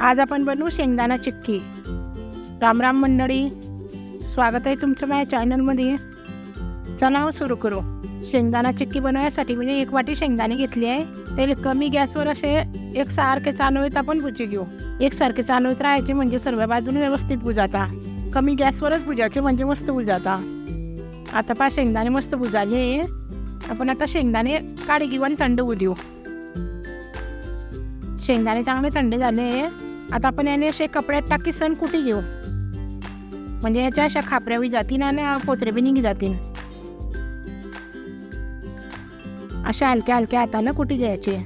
आज आपण बनवू शेंगदाणा चिक्की. राम राम मंडळी स्वागत आहे तुमचं माझ्या चॅनलमध्ये. चला हो सुरू करू. शेंगदाणा चिक्की बनवण्यासाठी म्हणजे एक वाटी शेंगदाणे घेतली आहे. ते कमी गॅसवर असे एकसारखे चालवत आपण भुजी घेऊ. एकसारखे चालवत राहायचे म्हणजे सर्व बाजूने व्यवस्थित बुजाता कमी गॅसवरच बुजायचे म्हणजे मस्त बुजाता आता पा शेंगदाणे मस्त बुजाले आपण आता शेंगदाणे काढी घेऊ आणि थंड होऊ देऊ. शेंगदाणे चांगले थंड झाले. आता आपण याने असे कपड्यात टाकी सण कुठे घेऊ? म्हणजे याच्या अशा खापऱ्यावी जातील आणि पोचरे बी निघी जातील अशा हलक्या हलक्या हातानं कुठे घ्यायचे?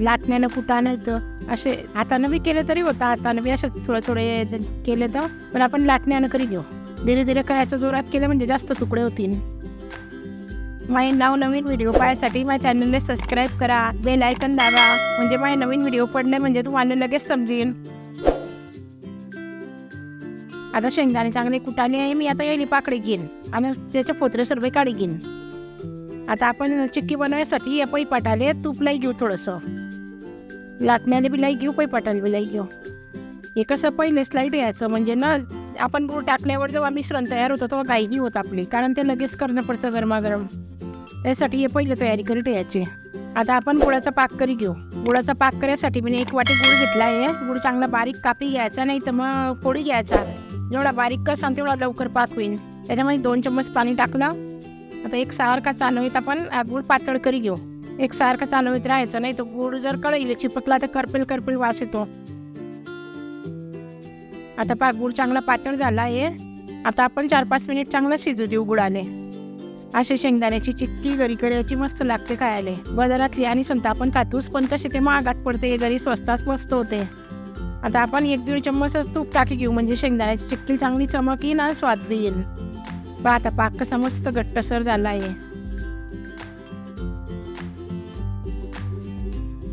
लाटण्यानं कुटानं तर असे हातानं बी केलं तरी होतं हातानं बी असं थोडं थोडे केले तर. पण आपण लाटण्यानं करी घेऊ. धीरे धीरे करायचं जोरात केलं म्हणजे जास्त तुकडे होतील माझे नाव नवीन व्हिडिओ पाहायसाठी माझ्या चॅनलला सबस्क्राईब करा बेल आयकन दाबा. म्हणजे माझे नवीन व्हिडिओ पडणे म्हणजे तुम्हाला लगेच समजेल आता शेंगदाणे चांगले कुटाले आहे मी आता येईल पाकडे घेईन. आणि त्याचे फोत्रे सर्व काढी घेईन. आता आपण चिक्की बनवायसाठी या पैपाटाले तूप तूपलाही घेऊ थोडंसं. लाटण्याने बी लाई घेऊ पैपाटाले बी लाई घेऊ. हे कसं पहिले स्लाईड यायचं म्हणजे ना आपण गुळ टाकल्यावर जेव्हा मिश्रण तयार होतं तेव्हा घाई होत आपली कारण ते लगेच करणं पडतं गरमागरम. त्यासाठी हे पहिले तयारी करी यायची. आता आपण गुळाचा पाक करी घेऊ. गुळाचा पाक करायसाठी मी एक वाटी गुळ घेतला आहे. गुळ चांगला बारीक कापी घ्यायचा नाही तर मग पोळी घ्यायचा. जेवढा बारीक कसा तेवढा लवकर पाक होईल त्याच्यामध्ये दोन चम्मच पाणी टाकलं. आता एक सारखा चालवीत आपण गूळ गुळ पातळ करी घेऊ. एक सारखा चालवीत राहायचं नाही तर गूळ जर कळईल चिपकला तर करपेल करपेल वास येतो. आता पा गुळ चांगला पातळ झाला आहे. आता आपण चार पाच मिनिट चांगलं शिजू देऊ गुळाने असे शेंगदाण्याची चिक्की घरी करायची मस्त लागते खायला. बाजारातली आणि संत आपण कातूस पण कसे ते महागात पडते घरी स्वस्तात मस्त होते. आता आपण एक दीड चम्मचच तूप टाकी घेऊ म्हणजे शेंगदाण्याची चिकली चांगली चमक येईल आणि स्वाद बी येईल. पहा आता पाक कसा मस्त घट्टसर झाला आहे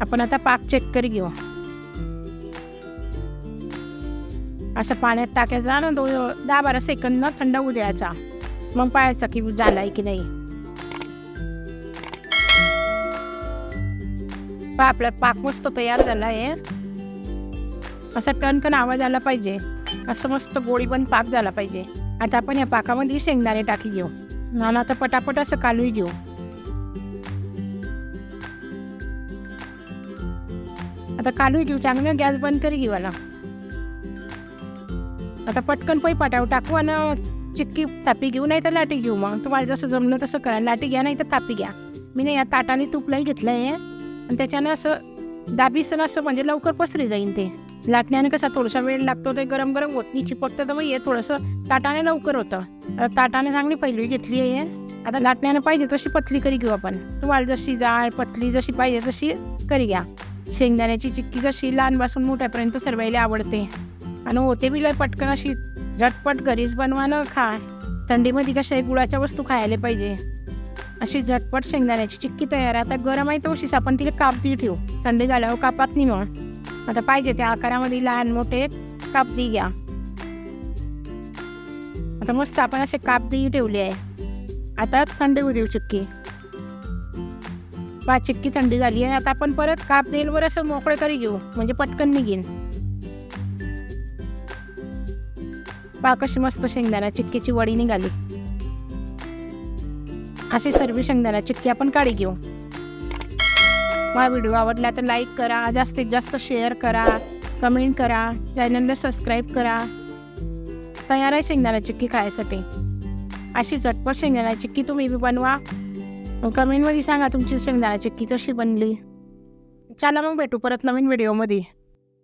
आपण आता पाक चेक करी घेऊ. असं पाण्यात टाकायचा ना दो दहा बारा सेकंद ना थंड होऊ द्यायचा. मग पाहायचा की झालाय की नाही. पहा आपला पाक मस्त तयार झाला आहे असा टणकन आवाज आला पाहिजे. असं मस्त गोळी पण पाक झाला पाहिजे. आता आपण या पाकामध्ये शेंगदाणे टाकी घेऊ. आणि आता पटापट असं कालूही घेऊ. आता कालूही घेऊ. चांगलं गॅस बंद करी घेऊ आला आता पटकन पै पाटावर टाकू आणि चिक्की तापी घेऊ नाही तर लाटी घेऊ मग. तुम्हाला जसं जमलं तसं करा. लाटी घ्या नाही तर तापी घ्या. मी नाही या ताटाने तुपलाही घेतलं आहे आणि त्याच्यानं असं दाबीसन असं म्हणजे लवकर पसरी जाईन ते. लाटण्याने कसा थोडासा वेळ लागतो ते गरम गरम होत नाही चिपकतं तर मग हे थोडंसं ताटाने लवकर होतं ताटाने चांगली पहिली घेतली आहे आता लाटण्याने पाहिजे तशी पतली करी घेऊ आपण. तुम्हाला जशी जाळ पतली जशी पाहिजे तशी करी घ्या. शेंगदाण्याची चिक्की कशी लहानपासून मोठ्यापर्यंत सर्वायला आवडते. आणि होते बी लय पटकन अशी झटपट घरीच बनवा न खा. थंडीमध्ये कशा गुळाच्या वस्तू खायला पाहिजे. अशी झटपट शेंगदाण्याची चिक्की तयार आहे. आता गरम आहे तशीच आपण तिला कापती ठेवू. थंडी झाल्यावर कापात नाही मग. आता पाहिजे त्या आकारामध्ये लहान मोठे कापदी घ्या. आता मस्त आपण असे कापदी ठेवले आहे. आता थंडी होऊ देऊ चिक्की पाच चिक्की थंडी झाली आहे. आता आपण परत काप देईलवर असं मोकळे करी घेऊ. म्हणजे पटकन निघेन. पा कशी मस्त शेंगदाणा चिक्कीची वडी निघाली. अशी सर्व शेंगदाणा चिक्की आपण काढी घेऊ. मला व्हिडिओ आवडला तर लाईक करा जास्तीत जास्त शेअर करा कमेंट करा चॅनलला सबस्क्राईब करा. तयार आहे शेंगदाणा चिक्की खायसाठी. अशी झटपट शेंगदाणा चिक्की तुम्ही बी बनवा. कमेंटमध्ये सांगा तुमची शेंगदाणा चिक्की कशी बनली. चला मग भेटू परत नवीन व्हिडिओमध्ये.